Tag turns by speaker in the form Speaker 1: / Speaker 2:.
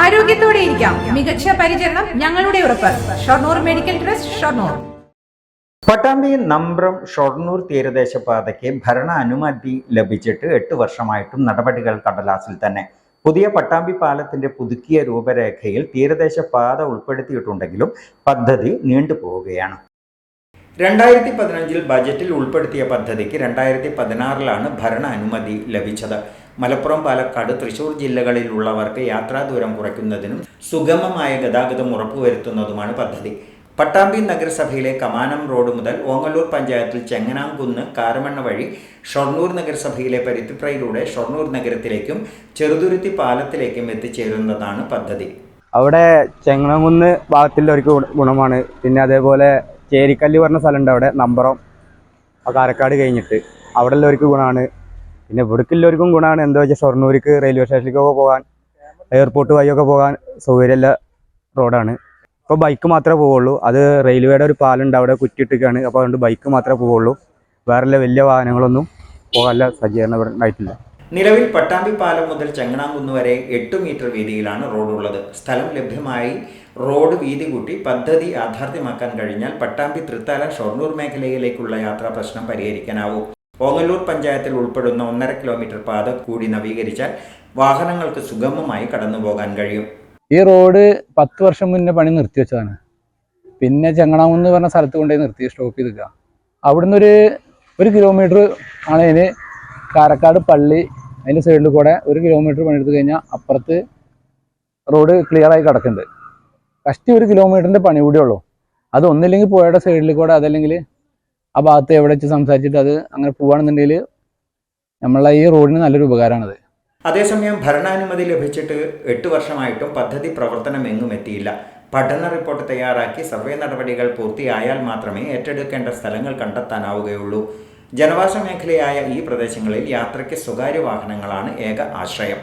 Speaker 1: ആരോഗ്യത്തോടെ ഇരിക്കാം. മികച്ച പരിചരണം ഞങ്ങളുടെ ഉറപ്പ്. Shoranur medical trust Shoranur.
Speaker 2: Pattambi നമ്പ്രം ഷൊർണൂർ തീരദേശ പാതയ്ക്ക് ഭരണ അനുമതി ലഭിച്ചിട്ട് എട്ട് വർഷമായിട്ടും നടപടികൾ കടലാസിൽ തന്നെ. പുതിയ പട്ടാമ്പി പാലത്തിന്റെ പുതുക്കിയ രൂപരേഖയിൽ തീരദേശ പാത ഉൾപ്പെടുത്തിയിട്ടുണ്ടെങ്കിലും പദ്ധതി നീണ്ടുപോവുകയാണ് രണ്ടായിരത്തി പതിനഞ്ചിൽ ബജറ്റിൽ ഉൾപ്പെടുത്തിയ പദ്ധതിക്ക് രണ്ടായിരത്തി പതിനാറിലാണ് ഭരണ അനുമതി ലഭിച്ചത്. മലപ്പുറം പാലക്കാട് തൃശൂർ ജില്ലകളിലുള്ളവർക്ക് യാത്രാ ദൂരം കുറയ്ക്കുന്നതിനും സുഗമമായ ഗതാഗതം ഉറപ്പുവരുത്തുന്നതുമാണ് പദ്ധതി. പട്ടാമ്പി നഗരസഭയിലെ കമാനം റോഡ് മുതൽ ഓങ്ങല്ലൂർ പഞ്ചായത്തിൽ ചെങ്ങനാംകുന്ന് കാരമണ്ണ വഴി ഷൊർണൂർ നഗരസഭയിലെ പരുത്തിപ്രയിലൂടെ ഷൊർണൂർ നഗരത്തിലേക്കും ചെറുതുരുത്തി പാലത്തിലേക്കും എത്തിച്ചേരുന്നതാണ് പദ്ധതി.
Speaker 3: അവിടെ ചെങ്ങനാംകുന്ന് ഒരു ഗുണമാണ്. പിന്നെ അതേപോലെ ചേരിക്കല്ല് പറഞ്ഞ സ്ഥലമുണ്ട് അവിടെ നമ്പറം. കാരക്കാട് കഴിഞ്ഞിട്ട്. അവിടെ ഉള്ളവർക്ക് ഗുണമാണ്. പിന്നെ ഇവിടേക്കുള്ളവർക്കും ഗുണമാണ്. എന്താ വെച്ചാൽ ഷൊർണൂർക്ക് റെയിൽവേ സ്റ്റേഷനിലേക്കൊക്കെ പോകാൻ എയർപോർട്ട് വഴിയൊക്കെ പോകാൻ സൗകര്യമുള്ള റോഡാണ് ഇപ്പോൾ ബൈക്ക് മാത്രമേ പോവുള്ളൂ. അത് റെയിൽവേയുടെ ഒരു പാലുണ്ട്. അവിടെ കുറ്റിയിട്ടിരിക്കുകയാണ്. അപ്പോൾ അതുകൊണ്ട് ബൈക്ക് മാത്രമേ പോവുള്ളൂ. വേറെ വലിയ വാഹനങ്ങളൊന്നും പോകാനുള്ള സജ്ജീകരണം ഇവിടെ ഉണ്ടായിട്ടില്ല.
Speaker 2: നിലവിൽ പട്ടാമ്പി പാലം മുതൽ ചെങ്ങണാംകുന്ന് വരെ എട്ട് മീറ്റർ വീതിയിലാണ് റോഡുള്ളത് സ്ഥലം ലഭ്യമായി റോഡ് വീതി കൂട്ടി പദ്ധതി യാഥാർത്ഥ്യമാക്കാൻ കഴിഞ്ഞാൽ പട്ടാമ്പി തൃത്താല ഷൊർണൂർ മേഖലയിലേക്കുള്ള യാത്രാ പ്രശ്നം പരിഹരിക്കാനാവും. ഓങ്ങല്ലൂർ പഞ്ചായത്തിൽ ഉൾപ്പെടുന്ന ഒന്നര കിലോമീറ്റർ പാത കൂടി നവീകരിച്ചാൽ വാഹനങ്ങൾക്ക് സുഗമമായി കടന്നു പോകാൻ കഴിയും.
Speaker 4: ഈ റോഡ് പത്ത് വർഷം മുന്നേ പണി നിർത്തി വെച്ചതാണ്. പിന്നെ ചെങ്ങണാമെന്ന് പറഞ്ഞ സ്ഥലത്ത് കൊണ്ടുപോയി നിർത്തി സ്റ്റോപ്പ് ചെയ്തിക്കുക അവിടുന്ന് ഒരു ഒരു കിലോമീറ്റർ ആണ് അതിന് കാരക്കാട് പള്ളി അതിന്റെ സൈഡിൽ കൂടെ ഒരു കിലോമീറ്റർ പണിയെടുത്ത് കഴിഞ്ഞാൽ അപ്പുറത്ത് റോഡ് ക്ലിയറായി കിടക്കുന്നുണ്ട്. കഷ്ടി ഒരു കിലോമീറ്ററിന്റെ പണി കൂടിയുള്ളൂ അത് ഒന്നില്ലെങ്കിൽ പുഴയുടെ സൈഡിൽ കൂടെ അതല്ലെങ്കിൽ ആ ഭാഗത്ത് എവിടെ വെച്ച് സംസാരിച്ചിട്ട് അത് അങ്ങനെ പോവുകയാണെന്നുണ്ടെങ്കിൽ നമ്മളെ ഈ റോഡിന് നല്ലൊരു ഉപകാരമാണത്.
Speaker 2: അതേസമയം ഭരണാനുമതി ലഭിച്ചിട്ട് എട്ട് വർഷമായിട്ടും പദ്ധതി പ്രവർത്തനം എങ്ങും എത്തിയില്ല. പഠന റിപ്പോർട്ട് തയ്യാറാക്കി സർവേ നടപടികൾ പൂർത്തിയായാൽ മാത്രമേ ഏറ്റെടുക്കേണ്ട സ്ഥലങ്ങൾ കണ്ടെത്താനാവുകയുള്ളൂ. ജനവാസ മേഖലയായ ഈ പ്രദേശങ്ങളിൽ യാത്രയ്ക്ക് സ്വകാര്യ വാഹനങ്ങളാണ് ഏക ആശ്രയം.